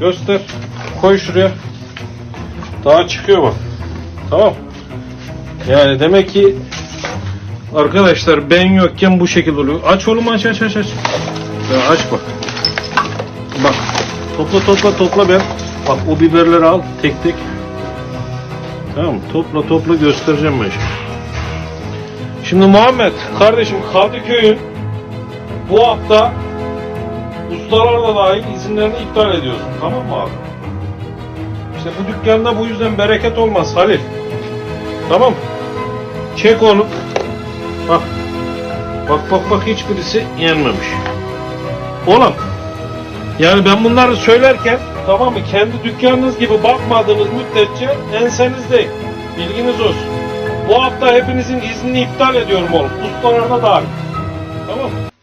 Göster. Koy şuraya. Daha çıkıyor bak. Tamam. Yani demek ki arkadaşlar ben yokken bu şekilde oluyor. Aç oğlum aç aç aç aç. Ya aç bak. Bak. Topla topla topla ben. Bak o biberleri al tek tek. Tamam topla topla göstereceğim ben şimdi. Şimdi Muhammed kardeşim Kadıköy'ün bu hafta ustalarla dahil izinlerini iptal ediyorsun. Tamam mı abi? İşte bu dükkanda bu yüzden bereket olmaz Halil. Tamam. Çek onu. Bak. Bak bak bak hiçbirisi yenmemiş. Oğlum. Yani ben bunları söylerken tamam mı kendi dükkanınız gibi bakmadığınız müddetçe ensenizdeyim. Bilginiz olsun. Bu hafta hepinizin iznini iptal ediyorum oğlum. Ustalarına dahil. Tamam mı?